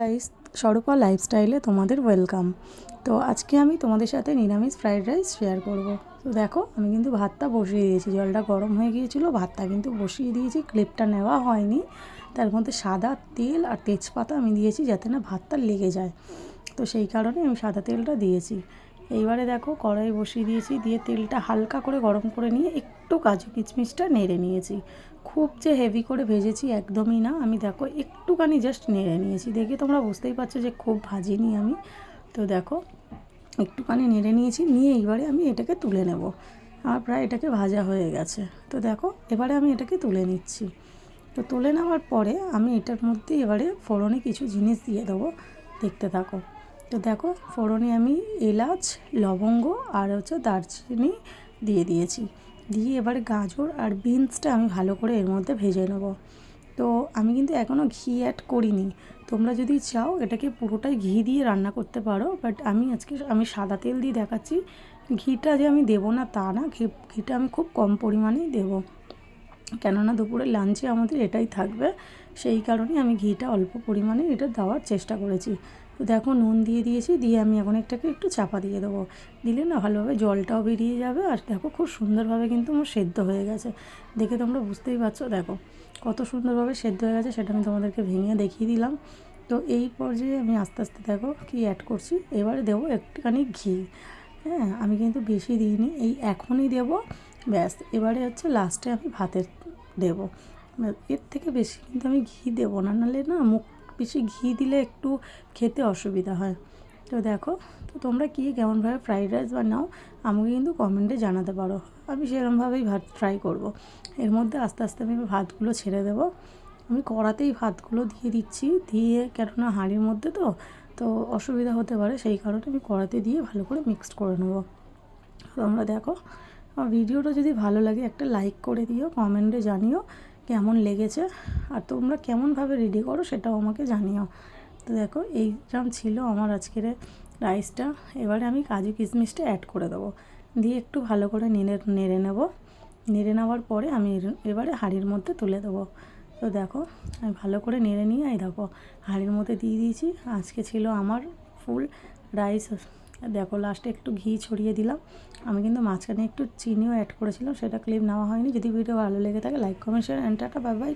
Rice স্বরূপা লাইফস্টাইলে তোমাদের welcome তো আজকে আমি তোমাদের সাথে নিরামিষ ফ্রাইড রাইস শেয়ার করব। তো দেখো, আমি কিন্তু ভাতটা বসিয়ে দিয়েছি। জলটা গরম হয়ে গিয়েছিল, ভাতটা কিন্তু বসিয়ে দিয়েছি, ক্লিপটা নেওয়া হয়নি। তার মধ্যে সাদা তেল আর তেজপাতা আমি দিয়েছি যাতে না ভাতটা লেগে যায়। তো সেই কারণে আমি সাদা তেলটা দিয়েছি। এইবারে দেখো কড়াই বসিয়ে দিয়েছি, দিয়ে তেলটা হালকা করে গরম করে নিয়ে একটু কাজু কিচমিচটা নেড়ে নিয়েছি। খুব যে হেভি করে ভেজেছি একদমই না। আমি দেখো, একটুখানি জাস্ট নেড়ে নিয়েছি। দেখে তোমরা বুঝতেই পারছ যে খুব ভাজিনি আমি। তো দেখো, একটুখানি নেড়ে নিয়েছি। নিয়ে এইবারে আমি এটাকে তুলে নেব। আমার প্রায় এটাকে ভাজা হয়ে গেছে। তো দেখো, এবারে আমি এটাকে তুলে নিচ্ছি। তো তুলে নেওয়ার পরে আমি এটার মধ্যে এবারে ফোড়নে কিছু জিনিস দিয়ে দেবো। দেখতে থাকো। তো দেখো, ফোড়নে আমি এলাচ, লবঙ্গ আর হচ্ছে দারচিনি দিয়ে দিয়েছি। দিয়ে এবার গাজর আর বিনসটা আমি ভালো করে এর মধ্যে ভেজে নেব। তো আমি কিন্তু এখনও ঘি অ্যাড করিনি। তোমরা যদি চাও, এটাকে পুরোটাই ঘি দিয়ে রান্না করতে পারো বাট আমি আজকে আমি সাদা তেল দিয়ে দেখাচ্ছি। ঘিটা যে আমি দেবো না তা না ঘিটা আমি খুব কম পরিমাণেই দেবো। কেননা দুপুরে লাঞ্চে আমাদের এটাই থাকবে। সেই কারণে আমি ঘিটা অল্প পরিমাণে এটা দেওয়ার চেষ্টা করেছি। তো দেখো নুন দিয়ে দিয়েছি, দিয়ে আমি এখন এটাকে একটু চাপা দিয়ে দেবো। দিলে না ভালোভাবে জলটাও বেরিয়ে যাবে আর দেখো খুব সুন্দরভাবে কিন্তু আমার সেদ্ধ হয়ে গেছে। দেখে তোমরা বুঝতেই পারছ, দেখো কত সুন্দরভাবে সেদ্ধ হয়ে গেছে সেটা আমি তোমাদেরকে ভেঙে দেখিয়ে দিলাম। তো এই পর্যায়ে আমি আস্তে আস্তে দেখো কি অ্যাড করছি। এবারে দেবো একটুখানি ঘি। হ্যাঁ আমি কিন্তু বেশি দিইনি, এই এখনই দেবো। ব্যাস, এবারে হচ্ছে লাস্টে আমি ভাতের দেবো। এর থেকে বেশি কিন্তু আমি ঘি দেবো না, নাহলে না মুখ বেশি ঘি দিলে একটু খেতে অসুবিধা হয়। তো দেখো, তো তোমরা কী কেমনভাবে ফ্রাইড রাইস বানাও, আমাকে কিন্তু কমেন্টে জানাতে পারো। আমি সেরকমভাবেই ভাত ট্রাই করব। এর মধ্যে আস্তে আস্তে আমি ভাতগুলো ছেড়ে দেবো। আমি কড়াতেই ভাতগুলো দিয়ে দিচ্ছি, দিয়ে কেননা হাঁড়ির মধ্যে তো তো অসুবিধা হতে পারে, সেই কারণে আমি কড়াতে দিয়ে ভালো করে মিক্সড করে নেব। তোমরা দেখো ভিডিওটা যদি ভালো লাগে একটা লাইক করে দিও কমেন্টে জানিও কেমন লেগেছে। আর তোমরা কেমনভাবে রেডি করো সেটাও আমাকে জানিও। তো দেখো এইরকম ছিল আমার আজকের রাইসটা এবারে আমি কাজু কিশমিশটা অ্যাড করে দেবো। দিয়ে একটু ভালো করে নেড়ে নেড়ে নেব। নেড়ে নেওয়ার পরে আমি এবারে হাঁড়ির মধ্যে তুলে দেবো। তো দেখো, আমি ভালো করে নেড়ে নিয়ে, এই দেখো, হাঁড়ির মধ্যে দিয়ে দিয়েছি। আজকে ছিল আমার ফুল রাইস দেখো লাস্টে একটু ঘি ছড়িয়ে দিলাম। আমি কিন্তু মাঝখানে একটু চিনিও অ্যাড করেছিলাম, সেটা ক্লিপ নেওয়া হয়নি। যদি ভিডিও ভালো লেগে থাকে like comment share and tata bye bye